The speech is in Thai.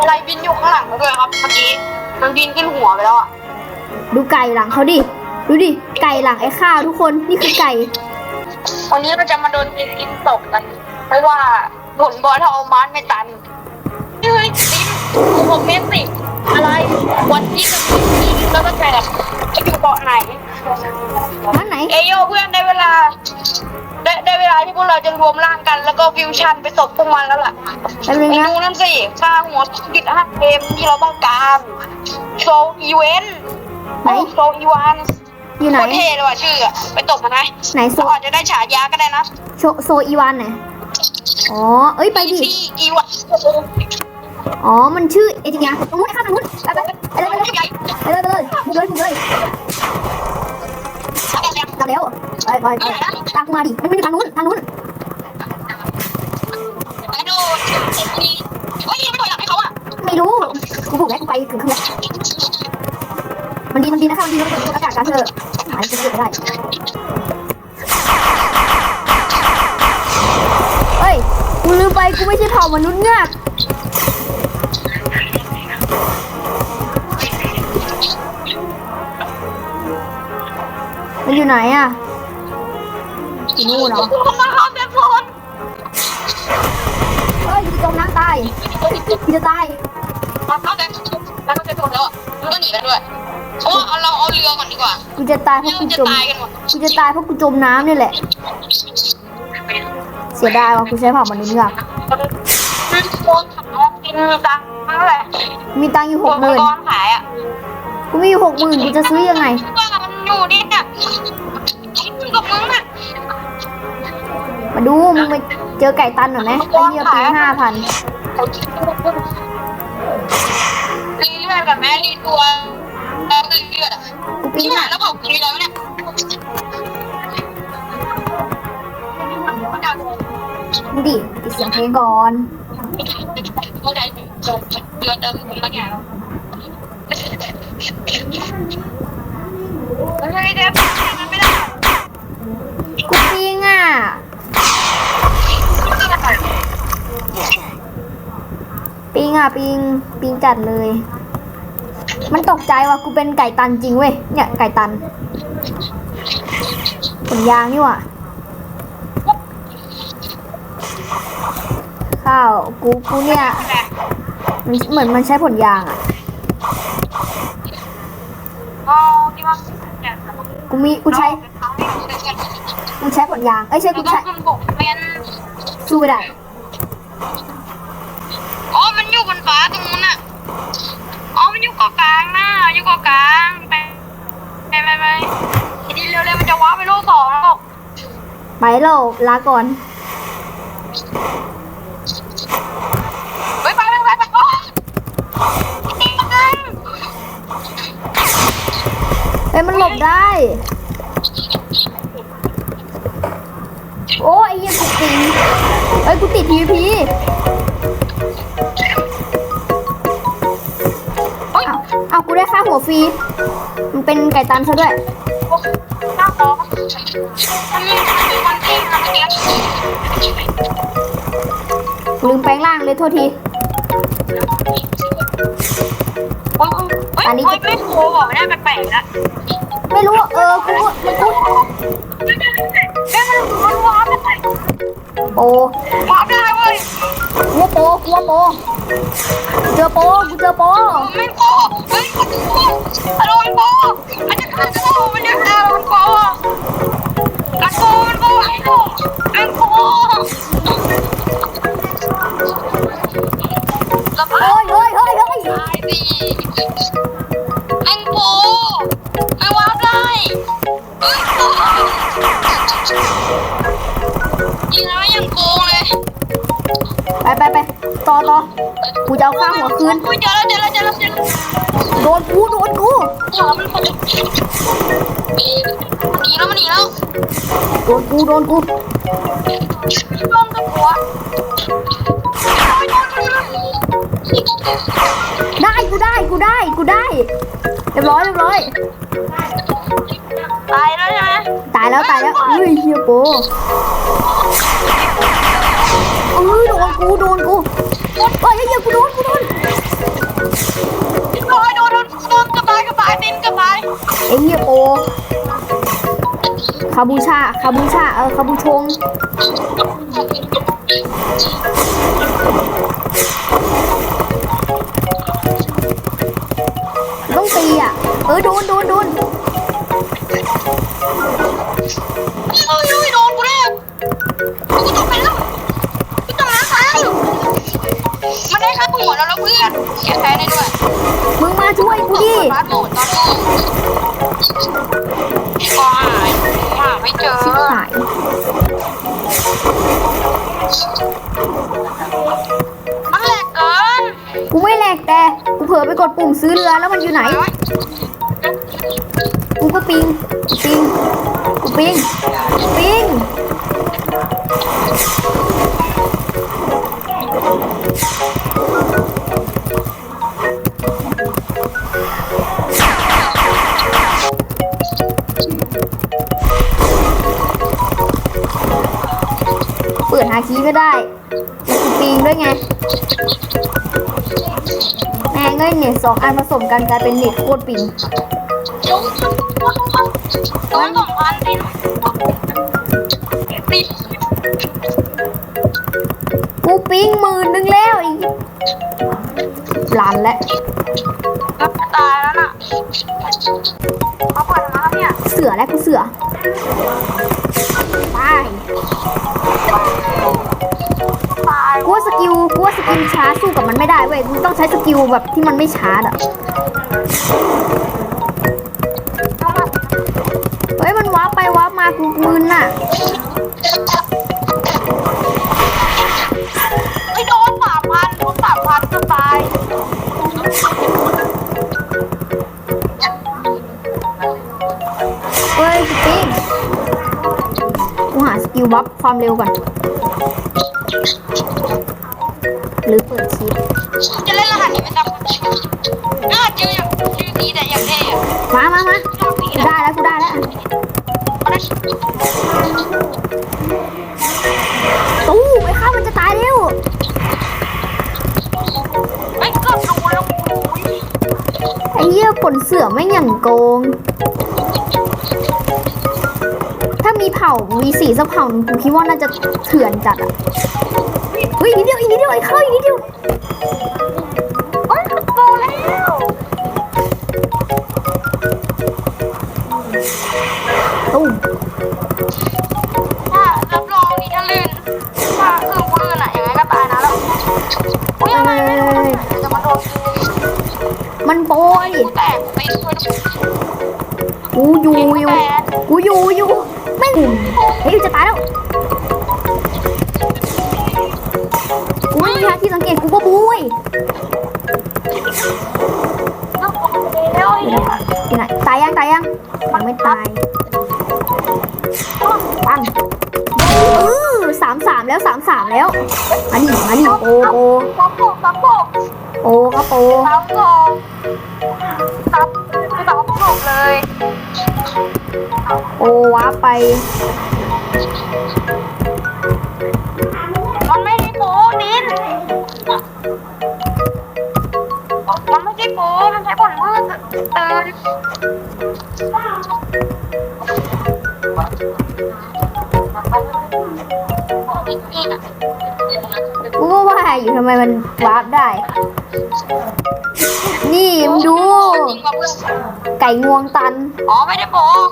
อะไรบินอยู่ข้างหลังมาด้วยครับเมื่อกี้มันบินขึ้นหัวไปแล้วอะดูไก่หลังเขาดิ ดูดิ ไก่หลังไอ้ข้าวทุกคน นี่คือไก่ วันนี้เราจะมาโดนกินตกกันไม่ว่าผลบอลทอมันไม่ตันเฮ้ยติ๊มผมเมสสิอะไร วันที่จะมีแล้วก็แจกจะอยู่เกาะไหนมันไหน เอโยเพื่อนได้เวลา ได้ได้เวลาที่พวกเราจะรวมร่างกัน แล้วก็ฟิวชั่นไปตบพวกมันแล้วล่ะแป๊บนึงไปนะดูนั่นสิค่าหัวกิจห้าเกมที่เราต้องการโชว์อีเวนต์ไหนโชว์อีวานอยู่ไหนโคตรเท่เลยว่ะชื่ออะไปตบมันไหมไหนโซเราอาจจะได้ฉายาก็ได้นะโชโซอีวานไหนอ๋อ เอ้ยไปดิที่อีวานอ๋อ มันชื่อเอจิงยาตรงนู้นไอ้ข้าวตรงนู้นไปไปไปเลยไปเลยไปเลยไปเลยไปเลย ไปไปไปตามกูมาดิมันไม่อยู่ทางนู้นทางนู้นกระโดดเฮ้ยยังไม่ถอยหลังให้เขาอะไม่รู้กูบอกแล้วกูไปถึงเครื่องมันดีมันดีนะคะมันดีมันเป็นอากาศการเธอหายจะเกิดได้เฮ้ยกูลืมไปกูไม่ใช่เผ่ามนุษย์เงือกมันอยู่ไหนอะ อยู่นู่นเหรอเขามาเขาแบบโฟนเฮ้ยกูจมน้ำตายกูจะตายมาเขาแต่แล้วก็จะโดนแล้วมันก็หนีไปด้วยเพราะว่าเอาเราเอาเรือก่อนดีกว่ากูจะตายเพไม่ราะงั้กูนจะจมตายกันหมดกูจะตายเพราะกูจมน้ำนี่แหละ เสียดายว่ะกูใช้เผ่ามนุษย์เงือกมันโคตรขับรถกินตังค์นั่นแหละมีตังค์อยู่หตัวกหมังมื่นกรขายอะกูมีอยู่หกหมื่นกูจะซื้อยังไงว่ามันอยู่นี่เนี่ยคิดกับมึงอะมา ดู มึงไปเจอไก่ตันหน่อยไหมไอ้เหี้ยปีห้าพันรีเลือดกับแม่รีตัวแล้วรีเลือดอะกูปีนี่ห้าหาแล้วบอกรีแล้วเนี่ยดูดิปิดเสียงเพลงก่อนเมื่อใดจบเดือนเดิมผมละแก่แล้วเฮ้ยเด็กมันไม่ได้ กูปิงอะปิง อะปิงปิงจัดเลย มันตกใจว่ะกูเป็นไก่ตันจริงเว้ยเนี่ยไก่ตันผลยางนี่ว่ะข้าวกูกูเนี่ยมันเหมือนมันใช้ผลยางอะอ๋อที่ว่าเนี่ยกูมีกูใช้กูใช้ผลยางเอ้ยใช่กูต้องใช้ขึ้นบกเป็นสู้ไม่ได้อ๋อมันอยู่ บนฟ้าตรงนู้นอะ อ๋อ มันอยู่เกาะกลางนะอยู่เกาะกลาง ไปไปไปไปทีเร็วเลยมันจะว้าไปโลกสองแล้วไปแล้วลาก่อนไปไปไปไปไปโอ้นี่ไงเอ้ยมันหลบได้ โอ้ยไอ้เหี้ยกูติงเอ้ยกูติด PVP ได้ค่าหัวฟรี มันเป็นไก่ตันซะด้วยหน้าของมันมีมันมีวันที่นะเมื่อกี้กูลืมแปลงร่างเลยโทษทีโอ้ยเฮ้ยเฮ้ยไม่โคบอกไม่ได้แปลกๆนะไม่รู้เออกูมันกูเอ้ยมันมันว้าไปไหนโปว้าไปได้เว้ยกูว่าโปกูว่าโปกู เจอโปกูเจอโปไม่โคเฮ้ยมันโคฮัลโหลมันโคมันจะฆ่าโคมันจะฆ่ามันโคมันโคมันโคมันโคมันโคสภาเฮ้พยเฮ้ยเฮ้ยเฮ้ยตายสิแมงโปไม่วาร์ปได้เฮ้ย ไปไปไปต่อต่อกูจะเอาค่าหัวคืนอุ้ยเจอแล้วเจอแล้วเจอแล้วเจอแล้วโดนกูโดนกูหัวมันหมดเลยหนีแล้วมันหนีแล้วโดนกูโดนกูโดนกับหัวได้กูได้กูได้กูได้เรียบร้อยเรียบร้อยตายแล้วใช่ไหมตายแล้วตายแล้วเฮ้ยเฮียโปเอ้โดนกูโดนกูโดนไปเยอะๆกูโดนกูโดนโดนโดนโดนกระบายกระบายตินกระบายไอ้เหี้ยโอคาบูชาคาบูชาเออคาบูชงต้องตีอะ เออโดนโดนโด บาสโหมดตอนนี้ก็หายหาไม่เจอชิบหายมันแหลกเกินกูไม่แหลกแต่กูเผลอไปกดปุ่มซื้อเรือแล้วมันอยู่ไหน กูก็ปิง ปิง กูปิง ปิง หาคีย์ก็ได้กูปิงด้วยไง แม่งเอ้ยเน็ตสองอันผสมกันกลายเป็นเน็ตโคตรปิงโดนสองพันติดติดกูปิ้งหมื่นหนึ่งแล้วอีกลันแล้วก็ตายแล้วน่ะเขาเปิดมาเนี่ย เสือแล้วกูเสือ ตายตายกูว่าสกิ ลกูว่าสกิลช้าสู้กับมันไม่ได้เว้ยกูต้องใช้สกิลแบบที่มันไม่ช้าอะเฮ้ยมันว้าร์ปไปว้าร์ปมากูมึนอะไม่โดนสามพันโดนสามพันจะตายเฮ้ยกูปิ้งกูหาสกิลบัฟความเร็วก่อน หรือเปิดชีพจะเล่นรหัสนี้ไม่จำน่าชื่ออย่างชื่อนี้แต่อย่างเท่อะมามามากูได้แล้วกูได้แล้วตู้ไอ้ข้ามันจะตายเร็วไม่เกือบดูแล้วไอ้เหี้ยขนเสือไม่งอย่งโกง มีเผ่า มีสีสักเผ่าหนึ่งกูคิดว่าน่าจะเถื่อนจัดอะเฮ้ยอีกนิดเดียวอีกนิดเดียวไอ้เข้าอีกนิดเดียวโอ้ยโตแล้วตู้ถ้ารับรองดีถ้าลื่นถ้าคือกูลื่นอะยังไงก็ตายนะแล้วอุ้ยอะไรไม่รู้จะมาโดนกูมันโปรยกูแตกไปช่วยนะกูอยู่อยู่กูอยู่อยู่ ไม่งเฮ้ยจะตายแล้วกูไม่มีทางที่สังเกตกูก็บุยแล้วไอ้อยู่ไหนเนี่ยอยู่ไหนตายยังตายยังยังไม่ตายปังเออสามสามแล้วสามสามแล้วมาดิมาดิโอโอซับโบซับโบโอครับโอซับโบ ซับซับโบเลย โอ้ว้าไป มันไม่ได้โป๊นินมันไม่ได้โป๊มันใช้ผลมืดตื่นกูก็ว่าอยู่ทำไมมันวาร์ปได้ นี่มึงดู จริงว่ะเพื่อน ไก่งวงตัน อ๋อไม่ได้บอก